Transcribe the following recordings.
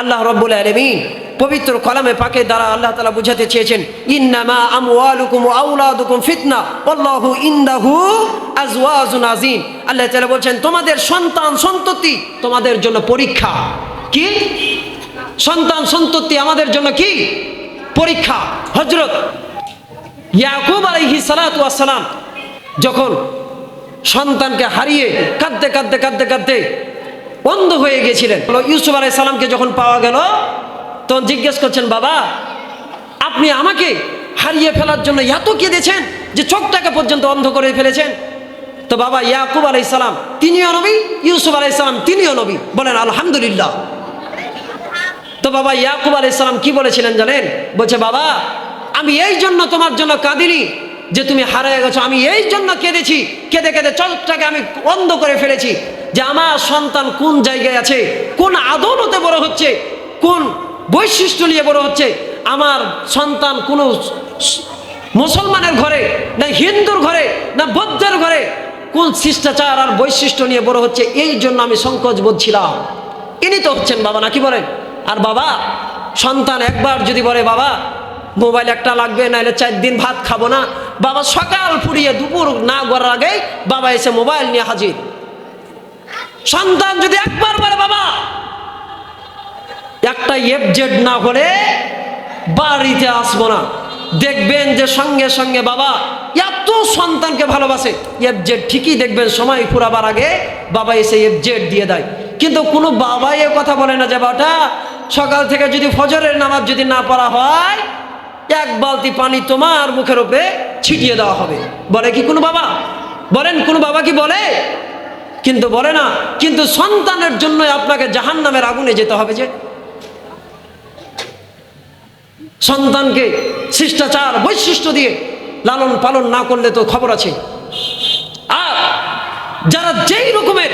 আল্লাহ রব্বুল আলমিন পবিত্র কলামে পাকে দ্বারা আল্লাহ তালা বুঝাতে চেয়েছেন, ইন্নামা আমওয়ালুকুম ওয়া আউলাদুকুম ফিতনা আল্লাহু ইন্দাহু আজওয়াজুন আযীম। আল্লাহ তাআলা বলছেন, তোমাদের সন্তান সন্ততি তোমাদের জন্য পরীক্ষা। কি? সন্তান সন্ততি আমাদের জন্য কি? পরীক্ষা। হজরত ইয়াকুব আলাইহি সালাতু ওয়াসসালাম যখন সন্তানকে হারিয়ে কাঁদতে কাঁদতে কাঁদতে কাঁদতে অন্ধ হয়ে গেছিলেন। ইউসুফ আলাই সালামকে যখন পাওয়া গেল, তখন জিজ্ঞেস করছেন, বাবা, আপনি আমাকে হারিয়ে ফেলার জন্য এত কেঁদেছেন যে চোখটাকে পর্যন্ত অন্ধ করে ফেলেছেন? তো বাবা, ইয়াকুব আলাই সালাম, তিনিও নবী, ইউসুফ আলাই সালাম, তিনিও নবী। বলেন, আলহামদুলিল্লাহ। তো বাবা, ইয়াকুব আলাই সালাম কি বলেছিলেন জানেন? বলছে, বাবা, আমি এই জন্য তোমার জন্য কাঁদিনি যে তুমি হারিয়ে গেছো। আমি এই জন্য কেঁদেছি। কেঁদে কেঁদে চোখটাকে আমি অন্ধ করে ফেলেছি। যে আমার সন্তান কোন জায়গায় আছে, কোন আদৌলতে বড় হচ্ছে, কোন বৈশিষ্ট্য নিয়ে বড় হচ্ছে, আমার সন্তান কোনো মুসলমানের ঘরে, না হিন্দুর ঘরে, না বৌদ্ধের ঘরে, কোন শিষ্টাচার আর বৈশিষ্ট্য নিয়ে বড় হচ্ছে, এই জন্য আমি সংকোচ বোধছিলাম ইনি তো হচ্ছেন বাবা নাকি বলেন? আর বাবা, সন্তান একবার যদি বলে, বাবা, মোবাইল একটা লাগবে, নাহলে চার দিন ভাত খাব না। বাবা সকাল ফুরিয়ে দুপুর না করার আগে বাবা এসে মোবাইল নিয়ে হাজির। সন্তান যদি একবার বলে, বাবা, একটা এফজেড না হলে বাড়িতে আসব না। দেখবেন যে সঙ্গে সঙ্গে বাবা এত সন্তানকে ভালোবাসে। এফজেড ঠিকই দেখবেন, সময় ফুরাবার আগে বাবা এসে এফজেড দিয়ে দেয়। কিন্তু কোনো বাবাই এ কথা বলে না যে বাটা সকাল থেকে যদি ফজরের নামাজ যদি না পড়া হয়, এক বালতি পানি তোমার মুখের উপরে ছিটিয়ে দেওয়া হবে। বলে কি কোনো বাবা? বলেন, কোনো বাবা কি বলে? কিন্তু বলে না, কিন্তু সন্তানের জন্য আপনাকে জাহান নামের আগুনে যেতে হবে যে। সন্তানকে শিষ্টাচার, বৈশিষ্ট্য দিয়ে লালন পালন না করলে তো খবর আছে। আর যারা যেই রকমের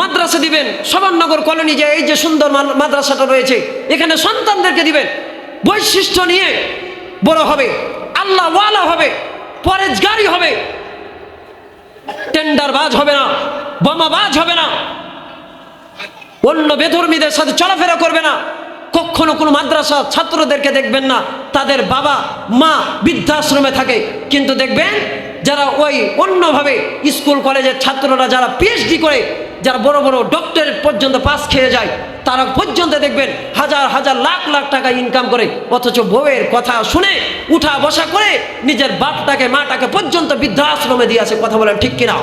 মাদ্রাসা দিবেন সবাননগর কলোনি যে এই যে সুন্দর মাদ্রাসাটা রয়েছে, এখানে সন্তানদেরকে দিবেন। বৈশিষ্ট্য নিয়ে বড় হবে, আল্লাহ ওয়ালা হবে, পরেজগারি হবে। টেন্ডার বাজ হবে না। বোমাবাজ হবে না। অন্য বেধর্মীদের সাথে চলাফেরা করবে না। কখনো কোনো মাদ্রাসা ছাত্রদেরকে দেখবেন না। তাদের বাবা, মা বৃদ্ধাশ্রমে থাকে। কিন্তু দেখবেন যারা ওই অন্যভাবে স্কুল, কলেজের ছাত্ররা যারা পিএইচডি করে, যারা বড় বড় ডক্টরেট পর্যন্ত পাস খেয়ে যায়, তারা পর্যন্ত দেখবেন হাজার হাজার, লাখ লাখ টাকা ইনকাম করে। অথচ বউয়ের কথা শুনে, উঠা বসা করে নিজের বাপটাকে, মাটাকে পর্যন্ত বৃদ্ধাশ্রমে দিয়ে আসে। কথা বলেন ঠিক কিনা?